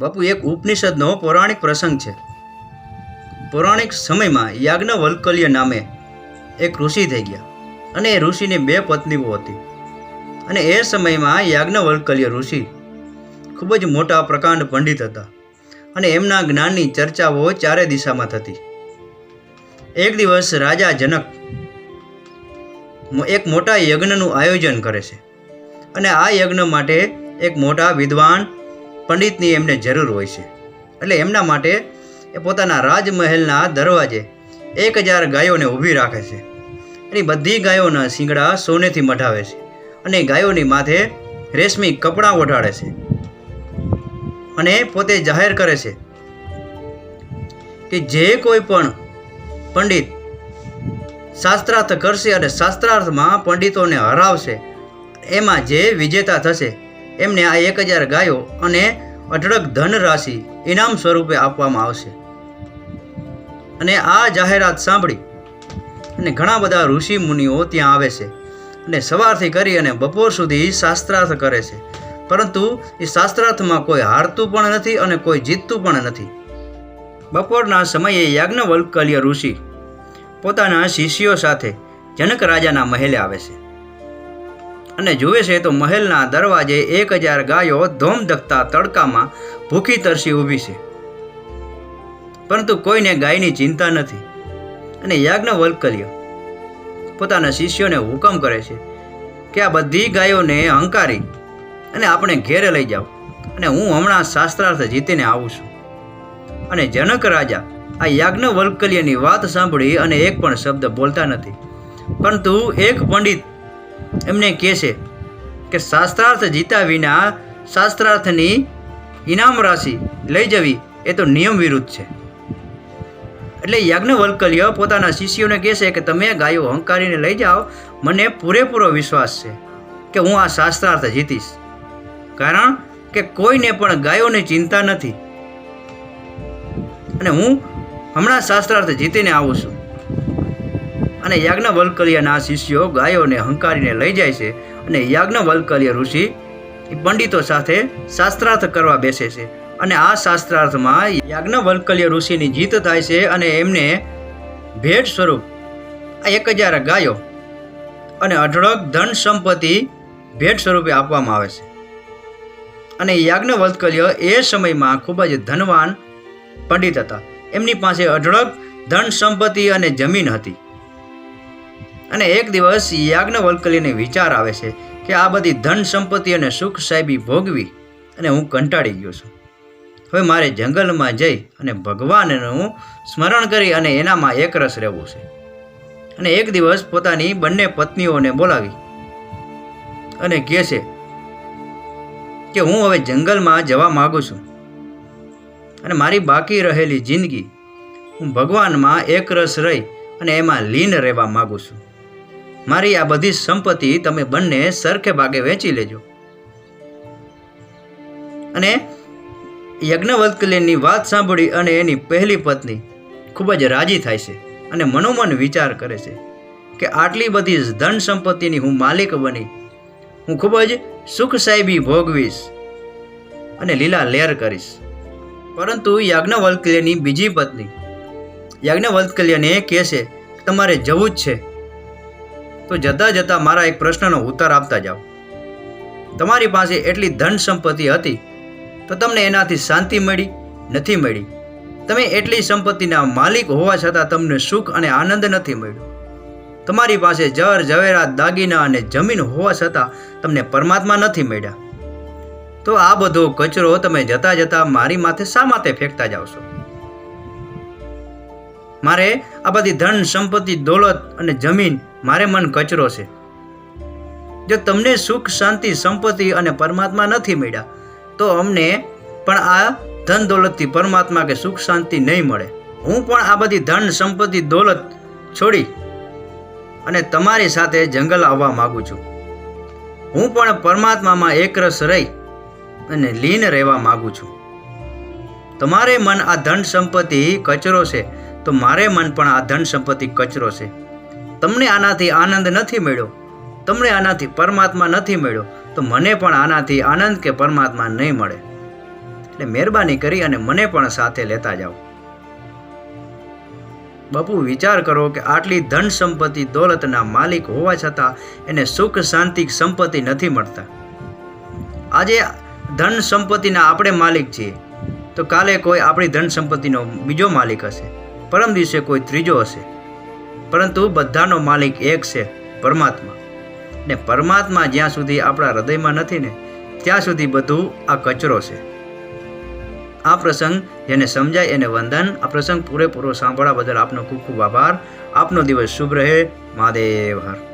બાપુ, એક ઉપનિષદનો પૌરાણિક પ્રસંગ છે. પૌરાણિક સમયમાં યાજ્ઞવલ્કલ્ય નામે એક ઋષિ થઈ ગયા અને એ ઋષિની બે પત્નીઓ હતી. અને એ સમયમાં યાજ્ઞવલ્કલ્ય ઋષિ ખૂબ જ મોટા પ્રકાંડ પંડિત હતા અને એમના જ્ઞાનની ચર્ચાઓ ચારે દિશામાં થતી. એક દિવસ રાજા જનક એક મોટા યજ્ઞનું આયોજન કરે છે અને આ યજ્ઞ માટે એક મોટા વિદ્વાન પંડિતની એમને જરૂર હોય છે. એટલે એમના માટે એ પોતાના રાજમહેલના દરવાજે એક હજાર ગાયોને ઊભી રાખે છે. એની બધી ગાયોના શિંગડા સોનેથી મઢાવે છે અને ગાયોની માથે રેશમી કપડાં ઓઢાડે છે અને પોતે જાહેર કરે છે કે જે કોઈ પણ પંડિત શાસ્ત્રાર્થ કરશે અને શાસ્ત્રાર્થમાં પંડિતોને હરાવશે, એમાં જે વિજેતા થશે એમને આ એક હજાર ગાયો અને અઢળક ધન રાશિ ઇનામ સ્વરૂપે આપવામાં આવશે. અને આ જાહેરાત સાંભળી અને ઘણા બધા ઋષિ મુનિઓ ત્યાં આવે છે અને સવારથી કરી અને બપોર સુધી શાસ્ત્રાર્થ કરે છે. પરંતુ એ શાસ્ત્રાર્થમાં કોઈ હારતું પણ નથી અને કોઈ જીતતું પણ નથી. બપોરના સમયે યાજ્ઞવલ્કલ્ય ઋષિ પોતાના શિષ્યો સાથે જનક રાજાના મહેલે આવે છે. અને જુએ છે તો મહેલના દરવાજે એક હજાર ગાયો ધોમધકતા તડકામાં ભૂખી તરસી ઊભી છે. પરંતુ કોઈને ગાયની ચિંતા નથી અને યાજ્ઞવલ્કલ્ય પોતાના શિષ્યોને હુકમ કરે છે કે આ બધી ગાયોને હંકારી અને આપણે ઘેરે લઈ જાઓ અને હું હમણાં શાસ્ત્રાર્થ જીતીને આવું છું. અને જનક રાજા આ યાજ્ઞવલ્કલ્યની વાત સાંભળી અને એક પણ શબ્દ બોલતા નથી. પરંતુ એક પંડિત એમને કહે છે કે શાસ્ત્રાર્થ જીતા વિના શાસ્ત્રાર્થની ઇનામ રાશિ લઈ જવી એ તો નિયમ વિરુદ્ધ છે. એટલે યાજ્ઞવલ્કલ્ય પોતાના શિષ્યોને કહે છે કે તમે ગાયો હંકારીને લઈ જાઓ, મને પૂરેપૂરો વિશ્વાસ છે કે હું આ શાસ્ત્રાર્થ જીતીશ. કારણ કે કોઈને પણ ગાયોની ચિંતા નથી. અને હું હમણાં શાસ્ત્રાર્થ જીતીને આવું છું. અને યાજ્ઞવલ્કલ્યના શિષ્યો ગાયોને હંકારીને લઈ જાય છે અને યાજ્ઞવલ્કલ્ય ઋષિ પંડિતો સાથે શાસ્ત્રાર્થ કરવા બેસે છે. અને આ શાસ્ત્રાર્થમાં યાજ્ઞવલ્કલ્ય ઋષિની જીત થાય છે અને એમને ભેટ સ્વરૂપ આ એક હજાર ગાયો અને અઢળક ધન સંપત્તિ ભેટ સ્વરૂપે આપવામાં આવે છે. અને યાજ્ઞવલ્કલ્ય એ સમયમાં ખૂબ જ ધનવાન પંડિત હતા. એમની પાસે અઢળક ધન સંપત્તિ અને જમીન હતી. અને એક દિવસ યાજ્ઞવલ્કલીને વિચાર આવે છે કે આ બધી ધન સંપત્તિ અને સુખ સાહેબી ભોગવી અને હું કંટાળી ગયો છું. હવે મારે જંગલમાં જઈ અને ભગવાનનું સ્મરણ કરી અને એનામાં એકરસ રહેવું છે. અને એક દિવસ પોતાની બંને પત્નીઓને બોલાવી અને કહે છે કે હું હવે જંગલમાં જવા માગું છું અને મારી બાકી રહેલી જિંદગી હું ભગવાનમાં એકરસ રહી અને એમાં લીન રહેવા માગું છું. મારી આ બધી સંપત્તિ તમે બંને સરખે ભાગે વેચી લેજો. અને યજ્ઞવલ્કલ્યની વાત સાંભળી અને એની પહેલી પત્ની ખૂબ જ રાજી થાય છે અને મનોમન વિચાર કરે છે કે આટલી બધી ધન સંપત્તિની હું માલિક બની. હું ખૂબ જ સુખ સાહેબી ભોગવીશ અને લીલા લેર કરીશ. પરંતુ યાજ્ઞવલ્કલ્યની બીજી પત્ની યાજ્ઞવલ્કલ્યને કહે છે તમારે જવું જ છે. તો જતાં જતાં મારા એક પ્રશ્નનો ઉત્તર આપતા જાઓ. તમારી પાસે એટલી ધન સંપત્તિ હતી, તો તમને એનાથી શાંતિ મળી, નથી મળી? તમે એટલી સંપત્તિના માલિક હોવા છતાં તમને સુખ અને આનંદ નથી મળ્યો. તમારી પાસે જર ઝવેરાત, દાગીના અને જમીન હોવા છતાં તમને પરમાત્મા નથી મળ્યા. તો આ બધો કચરો તમે જતા જતા મારી માથે શા માટે ફેંકતા જાઓ છો મારે આ બધી ધન, સંપત્તિ, દોલત અને જમીન મારે મન કચરો છે. જો તમને સુખ, શાંતિ, સંપત્તિ અને પરમાત્મા નથી મળ્યા, તો અમને પણ આ ધન, દોલતથી પરમાત્મા કે સુખ, શાંતિ નહીં મળે. હું પણ આ બધી ધન, સંપત્તિ, દોલત છોડી અને તમારી સાથે જંગલ આવવા માગું છું. હું પણ પરમાત્મામાં એકરસ રહી અને લીન રહેવા માગું છું. તમારે મન આ ધન, સંપત્તિ, કચરો છે તો મારે મન પણ આ ધન સંપત્તિ કચરો છે. તમને આનાથી આનંદ નથી મળ્યો. તમને આનાથી પરમાત્મા નથી મળ્યો. તો મને પણ આનાથી આનંદ કે પરમાત્મા નહીં મળે. એટલે મહેરબાની કરી અને મને પણ સાથે લેતા જાઓ. બાપુ, વિચાર કરો કે આટલી ધન સંપત્તિ દોલતના માલિક હોવા છતાં એને સુખ, શાંતિ, સંપત્તિ નથી મળતા. આજે ધન સંપત્તિના આપણે માલિક છીએ. તો કાલે કોઈ આપણી ધન સંપત્તિનો બીજો માલિક હશે. પરમ દિવસે કોઈ ત્રીજો હશે. પરંતુ બધાનો માલિક એક છે, પરમાત્મા. ને પરમાત્મા જ્યાં સુધી આપણા હૃદયમાં નથી ને, ત્યાં સુધી બધું આ કચરો છે. આ પ્રસંગ જેને સમજાય એને વંદન. આ પ્રસંગ પૂરેપૂરો સાંભળવા બદલ આપનો ખૂબ ખૂબ આભાર. આપનો દિવસ શુભ રહે. મહાદેવ. હર.